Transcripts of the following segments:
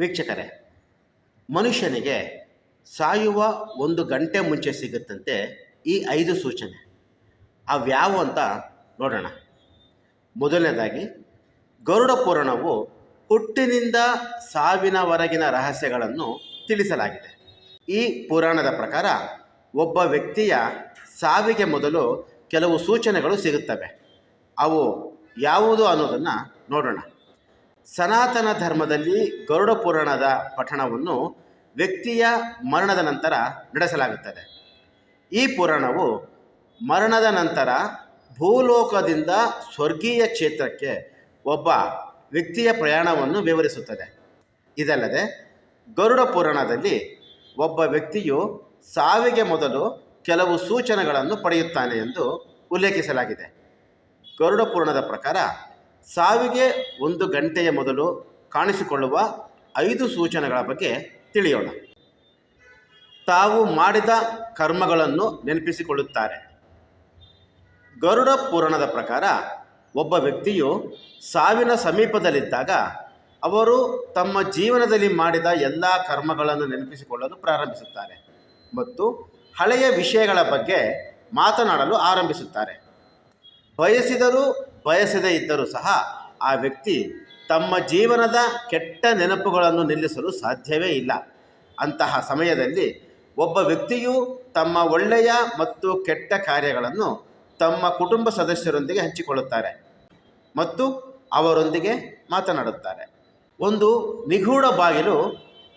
ವೀಕ್ಷಕರೇ, ಮನುಷ್ಯನಿಗೆ ಸಾಯುವ ಒಂದು ಗಂಟೆ ಮುಂಚೆ ಸಿಗುತ್ತಂತೆ ಈ ಐದು ಸೂಚನೆ. ಅವ್ಯಾವು ಅಂತ ನೋಡೋಣ. ಮೊದಲನೇದಾಗಿ, ಗರುಡ ಪುರಾಣವು ಹುಟ್ಟಿನಿಂದ ಸಾವಿನವರೆಗಿನ ರಹಸ್ಯಗಳನ್ನು ತಿಳಿಸಲಾಗಿದೆ. ಈ ಪುರಾಣದ ಪ್ರಕಾರ ಒಬ್ಬ ವ್ಯಕ್ತಿಯ ಸಾವಿಗೆ ಮೊದಲು ಕೆಲವು ಸೂಚನೆಗಳು ಸಿಗುತ್ತವೆ. ಅವು ಯಾವುದು ಅನ್ನೋದನ್ನು ನೋಡೋಣ. ಸನಾತನ ಧರ್ಮದಲ್ಲಿ ಗರುಡ ಪುರಾಣದ ಪಠಣವನ್ನು ವ್ಯಕ್ತಿಯ ಮರಣದ ನಂತರ ನಡೆಸಲಾಗುತ್ತದೆ. ಈ ಪುರಾಣವು ಮರಣದ ನಂತರ ಭೂಲೋಕದಿಂದ ಸ್ವರ್ಗೀಯ ಕ್ಷೇತ್ರಕ್ಕೆ ಒಬ್ಬ ವ್ಯಕ್ತಿಯ ಪ್ರಯಾಣವನ್ನು ವಿವರಿಸುತ್ತದೆ. ಇದಲ್ಲದೆ ಗರುಡ ಪುರಾಣದಲ್ಲಿ ಒಬ್ಬ ವ್ಯಕ್ತಿಯು ಸಾವಿಗೆ ಮೊದಲು ಕೆಲವು ಸೂಚನೆಗಳನ್ನು ಪಡೆಯುತ್ತಾನೆ ಎಂದು ಉಲ್ಲೇಖಿಸಲಾಗಿದೆ. ಗರುಡ ಪುರಾಣದ ಪ್ರಕಾರ ಸಾವಿಗೆ ಒಂದು ಗಂಟೆಯ ಮೊದಲು ಕಾಣಿಸಿಕೊಳ್ಳುವ ಐದು ಸೂಚನೆಗಳ ಬಗ್ಗೆ ತಿಳಿಯೋಣ. ತಾವು ಮಾಡಿದ ಕರ್ಮಗಳನ್ನು ನೆನಪಿಸಿಕೊಳ್ಳುತ್ತಾರೆ. ಗರುಡ ಪುರಾಣದ ಪ್ರಕಾರ ಒಬ್ಬ ವ್ಯಕ್ತಿಯು ಸಾವಿನ ಸಮೀಪದಲ್ಲಿದ್ದಾಗ ಅವರು ತಮ್ಮ ಜೀವನದಲ್ಲಿ ಮಾಡಿದ ಎಲ್ಲ ಕರ್ಮಗಳನ್ನು ನೆನಪಿಸಿಕೊಳ್ಳಲು ಪ್ರಾರಂಭಿಸುತ್ತಾರೆ ಮತ್ತು ಹಳೆಯ ವಿಷಯಗಳ ಬಗ್ಗೆ ಮಾತನಾಡಲು ಆರಂಭಿಸುತ್ತಾರೆ. ಬಯಸಿದರೂ ಬಯಸದೇ ಇದ್ದರೂ ಸಹ ಆ ವ್ಯಕ್ತಿ ತಮ್ಮ ಜೀವನದ ಕೆಟ್ಟ ನೆನಪುಗಳನ್ನು ನಿಲ್ಲಿಸಲು ಸಾಧ್ಯವೇ ಇಲ್ಲ. ಅಂತಹ ಸಮಯದಲ್ಲಿ ಒಬ್ಬ ವ್ಯಕ್ತಿಯು ತಮ್ಮ ಒಳ್ಳೆಯ ಮತ್ತು ಕೆಟ್ಟ ಕಾರ್ಯಗಳನ್ನು ತಮ್ಮ ಕುಟುಂಬ ಸದಸ್ಯರೊಂದಿಗೆ ಹಂಚಿಕೊಳ್ಳುತ್ತಾರೆ ಮತ್ತು ಅವರೊಂದಿಗೆ ಮಾತನಾಡುತ್ತಾರೆ. ಒಂದು ನಿಗೂಢ ಬಾಗಿಲು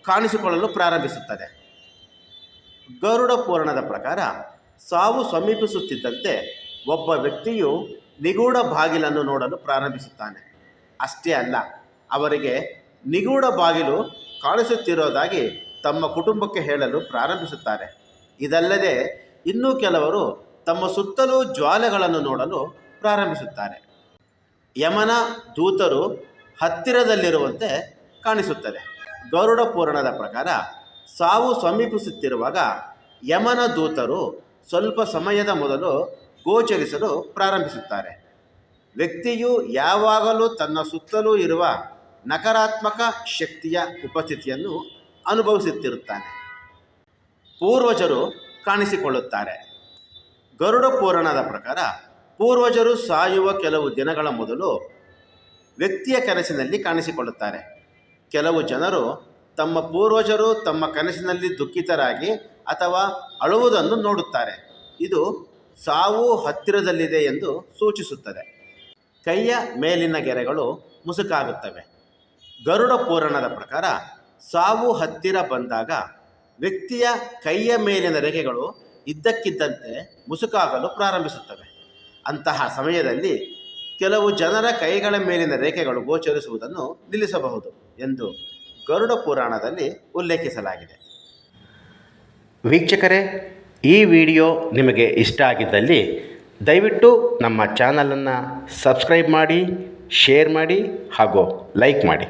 ಕಾಣಿಸಿಕೊಳ್ಳಲು ಪ್ರಾರಂಭಿಸುತ್ತದೆ. ಗರುಡ ಪೂರಣದ ಪ್ರಕಾರ ಸಾವು ಸಮೀಪಿಸುತ್ತಿದ್ದಂತೆ ಒಬ್ಬ ವ್ಯಕ್ತಿಯು ನಿಗೂಢ ಬಾಗಿಲನ್ನು ನೋಡಲು ಪ್ರಾರಂಭಿಸುತ್ತಾನೆ. ಅಷ್ಟೇ ಅಲ್ಲ, ಅವರಿಗೆ ನಿಗೂಢ ಬಾಗಿಲು ಕಾಣಿಸುತ್ತಿರೋದಾಗಿ ತಮ್ಮ ಕುಟುಂಬಕ್ಕೆ ಹೇಳಲು ಪ್ರಾರಂಭಿಸುತ್ತಾರೆ. ಇದಲ್ಲದೆ ಇನ್ನೂ ಕೆಲವರು ತಮ್ಮ ಸುತ್ತಲೂ ಜ್ವಾಲೆಗಳನ್ನು ನೋಡಲು ಪ್ರಾರಂಭಿಸುತ್ತಾರೆ. ಯಮನ ದೂತರು ಹತ್ತಿರದಲ್ಲಿರುವಂತೆ ಕಾಣಿಸುತ್ತದೆ. ಗರುಡ ಪುರಾಣದ ಪ್ರಕಾರ ಸಾವು ಸಮೀಪಿಸುತ್ತಿರುವಾಗ ಯಮನ ದೂತರು ಸ್ವಲ್ಪ ಸಮಯದ ಮೊದಲು ಗೋಚರಿಸಲು ಪ್ರಾರಂಭಿಸುತ್ತಾರೆ. ವ್ಯಕ್ತಿಯು ಯಾವಾಗಲೂ ತನ್ನ ಸುತ್ತಲೂ ಇರುವ ನಕಾರಾತ್ಮಕ ಶಕ್ತಿಯ ಉಪಸ್ಥಿತಿಯನ್ನು ಅನುಭವಿಸುತ್ತಿರುತ್ತಾನೆ. ಪೂರ್ವಜರು ಕಾಣಿಸಿಕೊಳ್ಳುತ್ತಾರೆ. ಗರುಡ ಪುರಾಣದ ಪ್ರಕಾರ ಪೂರ್ವಜರು ಸಾಯುವ ಕೆಲವು ದಿನಗಳ ಮೊದಲು ವ್ಯಕ್ತಿಯ ಕನಸಿನಲ್ಲಿ ಕಾಣಿಸಿಕೊಳ್ಳುತ್ತಾರೆ. ಕೆಲವು ಜನರು ತಮ್ಮ ಪೂರ್ವಜರು ತಮ್ಮ ಕನಸಿನಲ್ಲಿ ದುಃಖಿತರಾಗಿ ಅಥವಾ ಅಳುವುದನ್ನು ನೋಡುತ್ತಾರೆ. ಇದು ಸಾವು ಹತ್ತಿರದಲ್ಲಿದೆ ಎಂದು ಸೂಚಿಸುತ್ತದೆ. ಕೈಯ ಮೇಲಿನ ಗೆರೆಗಳು ಮುಸುಕಾಗುತ್ತವೆ. ಗರುಡ ಪುರಾಣದ ಪ್ರಕಾರ ಸಾವು ಹತ್ತಿರ ಬಂದಾಗ ವ್ಯಕ್ತಿಯ ಕೈಯ ಮೇಲಿನ ರೇಖೆಗಳು ಇದ್ದಕ್ಕಿದ್ದಂತೆ ಮುಸುಕಾಗಲು ಪ್ರಾರಂಭಿಸುತ್ತವೆ. ಅಂತಹ ಸಮಯದಲ್ಲಿ ಕೆಲವು ಜನರ ಕೈಗಳ ಮೇಲಿನ ರೇಖೆಗಳು ಗೋಚರಿಸುವುದನ್ನು ನಿಲ್ಲಿಸಬಹುದು ಎಂದು ಗರುಡ ಪುರಾಣದಲ್ಲಿ ಉಲ್ಲೇಖಿಸಲಾಗಿದೆ. ವೀಕ್ಷಕರೇ ಈ ವಿಡಿಯೋ ನಿಮಗೆ ಇಷ್ಟ ಆಗಿದ್ದಲ್ಲಿ ದಯವಿಟ್ಟು ನಮ್ಮ ಚಾನಲನ್ನು ಸಬ್ಸ್ಕ್ರೈಬ್ ಮಾಡಿ, ಶೇರ್ ಮಾಡಿ ಹಾಗೂ ಲೈಕ್ ಮಾಡಿ.